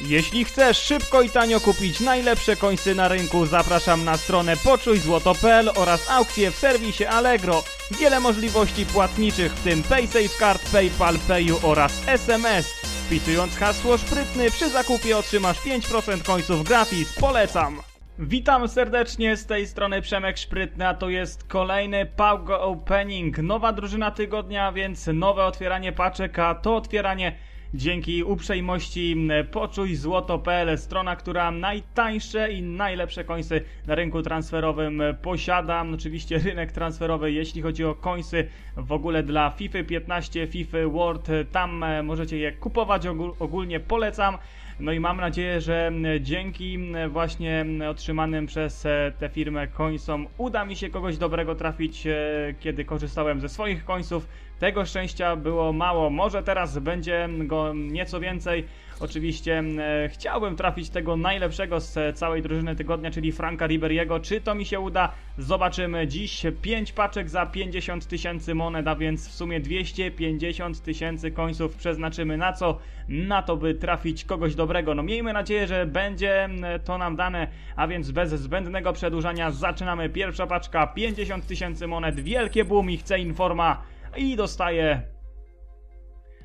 Jeśli chcesz szybko i tanio kupić najlepsze końsy na rynku, zapraszam na stronę poczujzłoto.pl oraz aukcję w serwisie Allegro. Wiele możliwości płatniczych, w tym PaySafeCard, PayPal, Payu oraz SMS. Wpisując hasło szprytny przy zakupie otrzymasz 5% końców gratis. Polecam! Witam serdecznie z tej strony Przemek Szprytny, a to jest kolejny Paugo Opening. Nowa drużyna tygodnia, więc nowe otwieranie paczek, a to otwieranie dzięki uprzejmości poczuj złoto.pl, strona, która najtańsze i najlepsze końsy na rynku transferowym posiada. Oczywiście rynek transferowy, jeśli chodzi o końsy w ogóle dla FIFA 15, FIFA World, tam możecie je kupować, ogólnie polecam. No i mam nadzieję, że dzięki właśnie otrzymanym przez e, tę firmę końcom uda mi się kogoś dobrego trafić, e, kiedy korzystałem ze swoich końców. Tego szczęścia było mało, może teraz będzie go nieco więcej. Oczywiście e, chciałbym trafić tego najlepszego z całej drużyny tygodnia, czyli Franka Riberiego. Czy to mi się uda? Zobaczymy dziś. 5 paczek za 50 tysięcy monet, a więc w sumie 250 tysięcy końców przeznaczymy na co? Na to, by trafić kogoś dobrego. No miejmy nadzieję, że będzie to nam dane, a więc bez zbędnego przedłużania zaczynamy. Pierwsza paczka 50 tysięcy monet, wielkie boom i chcę informa i dostaję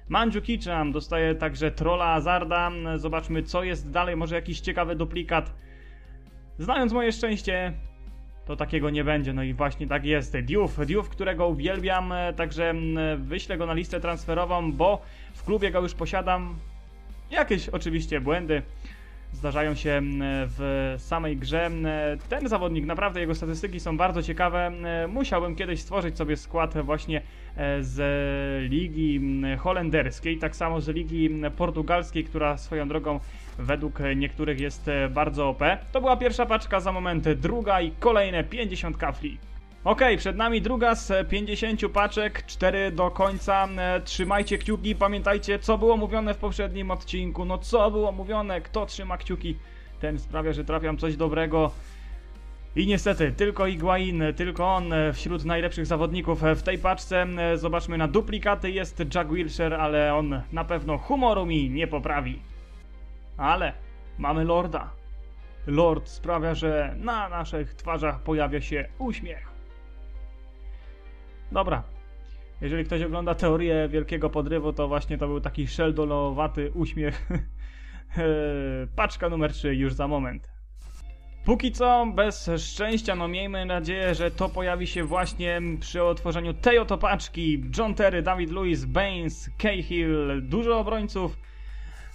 Manju Kicham, dostaje także Trolla Azarda. Zobaczmy co jest dalej, może jakiś ciekawy duplikat. Znając moje szczęście, to takiego nie będzie. No i właśnie tak jest. Diouf, Diouf, którego uwielbiam, także wyślę go na listę transferową, bo w klubie go już posiadam. Jakieś oczywiście błędy zdarzają się mm, w samej grze. Mm, ten zawodnik, naprawdę jego statystyki są bardzo ciekawe. Mm, musiałbym kiedyś stworzyć sobie skład właśnie e, z ligi holenderskiej, tak samo z ligi portugalskiej, która swoją drogą według niektórych jest e, bardzo OP. To była pierwsza paczka, za moment druga i kolejne 50 kafli. Ok, przed nami druga z 50 paczek, 4 do końca. E, trzymajcie kciuki, pamiętajcie co było mówione w poprzednim odcinku. No co było mówione, kto trzyma kciuki, ten sprawia, że trafiam coś dobrego. I niestety, tylko Iguain, tylko on wśród najlepszych zawodników w tej paczce. E, zobaczmy na duplikaty, jest Jack Wilshere, ale on na pewno humoru mi nie poprawi. Ale mamy Lorda. Lord sprawia, że na naszych twarzach pojawia się uśmiech. Dobra. Jeżeli ktoś ogląda teorię wielkiego podrywu, to właśnie to był taki sheldolowaty uśmiech. Paczka numer 3 już za moment. Póki co, bez szczęścia, no miejmy nadzieję, że to pojawi się właśnie przy otworzeniu tej oto paczki. John Terry, David Lewis, Baines, Cahill, dużo obrońców.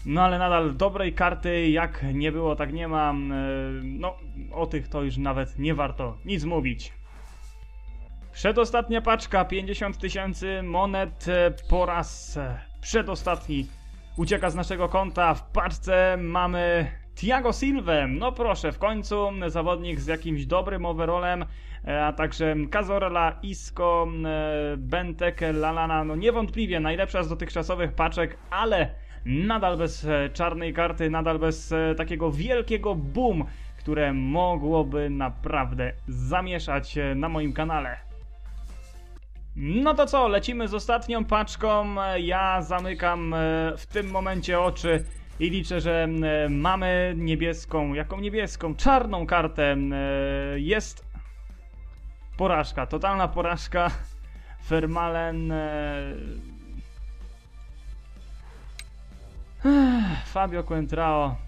No ale nadal dobrej karty, jak nie było, tak nie mam. No, o tych to już nawet nie warto nic mówić. Przedostatnia paczka, 50 tysięcy monet e, po raz e, przedostatni ucieka z naszego konta. W paczce mamy Tiago Silva. No proszę, w końcu zawodnik z jakimś dobrym overallem, e, a także Cazorla, Isco, Benteke, Lalana. No niewątpliwie najlepsza z dotychczasowych paczek, ale nadal bez czarnej karty, nadal bez takiego wielkiego boom, które mogłoby naprawdę zamieszać na moim kanale. No to co, lecimy z ostatnią paczką. Ja zamykam e, w tym momencie oczy i liczę, że e, mamy niebieską, jaką niebieską, czarną kartę. E, jest porażka, totalna porażka. Fermalen. Fabio Quentrao.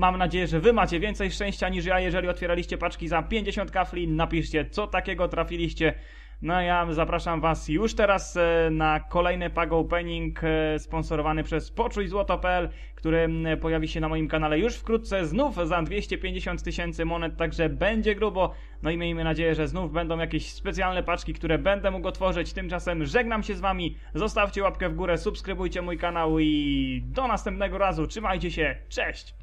Mam nadzieję, że wy macie więcej szczęścia niż ja, jeżeli otwieraliście paczki za 50 kafli. Napiszcie, co takiego trafiliście. No ja zapraszam was już teraz e, na kolejny pago opening e, sponsorowany przez poczujzłoto.pl, który pojawi się na moim kanale już wkrótce, znów za 250 tysięcy monet, także będzie grubo. No i miejmy nadzieję, że znów będą jakieś specjalne paczki, które będę mógł otworzyć. Tymczasem żegnam się z wami, zostawcie łapkę w górę, subskrybujcie mój kanał i do następnego razu. Trzymajcie się, cześć!